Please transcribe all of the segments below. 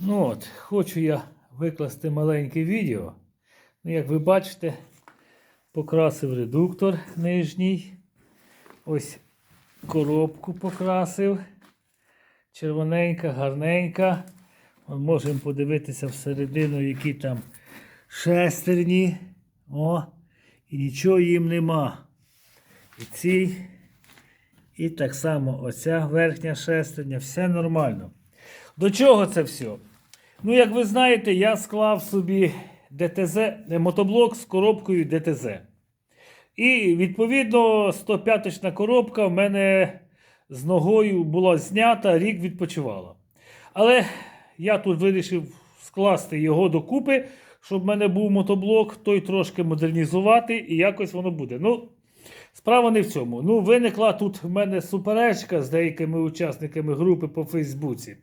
Ну от, хочу я викласти маленьке відео. Ну, як ви бачите, покрасив редуктор нижній. Ось коробку покрасив. Червоненька, гарненька. Ми можемо подивитися всередину, які там шестерні. О, і нічого їм нема. І цій, і так само оця верхня шестерня, все нормально. До чого це все? Ну, як ви знаєте, я склав собі ДТЗ, е, мотоблок з коробкою ДТЗ. І відповідно 105-очна коробка в мене з ногою була знята, рік відпочивала. Але я тут вирішив скласти його докупи, щоб в мене був мотоблок, той трошки модернізувати, і якось воно буде. Ну, справа не в цьому. Ну, виникла тут в мене суперечка з деякими учасниками групи по Фейсбуці.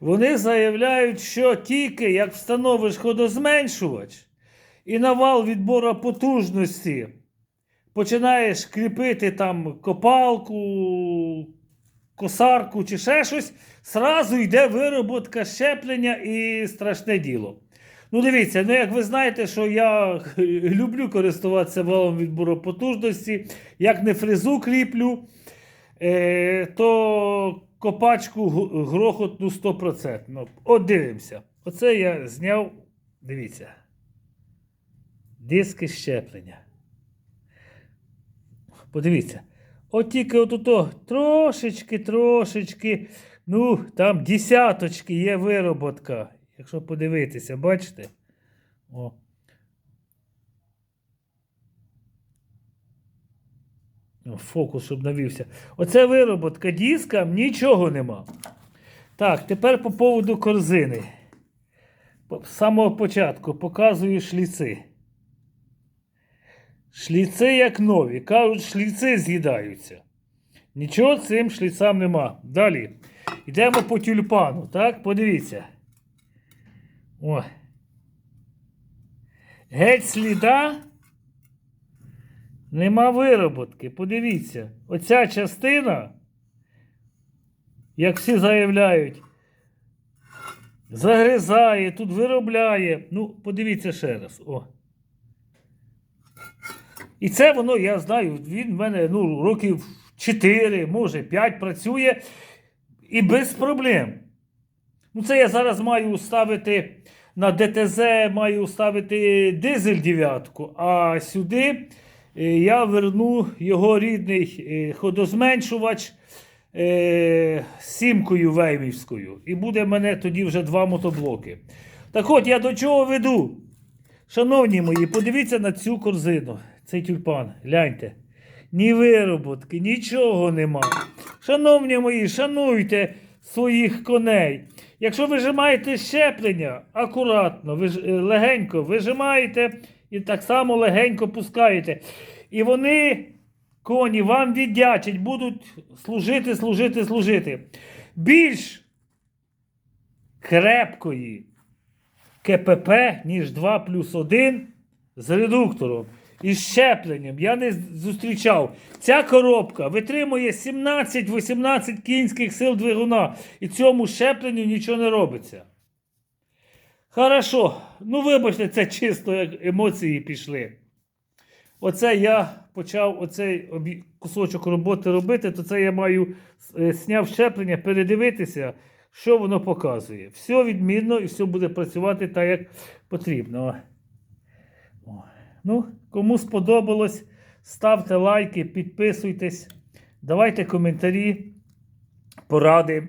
Вони заявляють, що тільки як встановиш ходозменшувач і навал відбору потужності, починаєш кріпити там копалку, косарку чи ще щось, сразу йде вироботка щеплення і страшне діло. Ну, дивіться, ну як ви знаєте, що я люблю користуватися валом відбору потужності, як не фрезу кріплю, е, то копачку грохотну 100%. От дивимося. Оце я зняв, дивіться, диски щеплення. Подивіться. От тільки отуто трошечки, трошечки, ну, там десяточки є вироботка. Якщо подивитися, бачите? О. Фокус, щоб навівся. Оце вироботка диска, нічого нема. Так, тепер по поводу корзини. З самого початку показую шліци. Шліци як нові. Кажуть, шліци з'їдаються. Нічого цим шліцам нема. Далі. Йдемо по тюльпану. Так, подивіться. О. Геть сліда. Нема вироботки. Подивіться. Оця частина, як всі заявляють, загризає, тут виробляє. Ну, подивіться ще раз. О. І це воно, я знаю, він в мене ну, років 4, може 5 працює і без проблем. Ну, це я зараз маю ставити на ДТЗ, маю ставити дизель дев'ятку, а сюди я верну його рідний е, ходозменшувач е, сімкою веймівською. І буде в мене тоді вже два мотоблоки. Так от, я до чого веду? Шановні мої, подивіться на цю корзину. Цей тюльпан. Гляньте. Ні вироботки, нічого нема. Шановні мої, шануйте своїх коней. Якщо вижимаєте щеплення, акуратно, е, легенько вижимаєте і так само легенько пускаєте. І вони, коні, вам віддячать, будуть служити, служити, служити. Більш крепкої КПП, ніж 2 плюс 1 з редуктором і щепленням. Я не зустрічав. Ця коробка витримує 17-18 кінських сил двигуна. І цьому щепленню нічого не робиться. Хорошо. Ну, вибачте, це чисто як емоції пішли. Оце я почав оцей кусочок роботи робити, то це я маю е, сняв щеплення, передивитися, що воно показує. Все відмінно і все буде працювати так, як потрібно. Ну, кому сподобалось, ставте лайки, підписуйтесь, давайте коментарі, поради.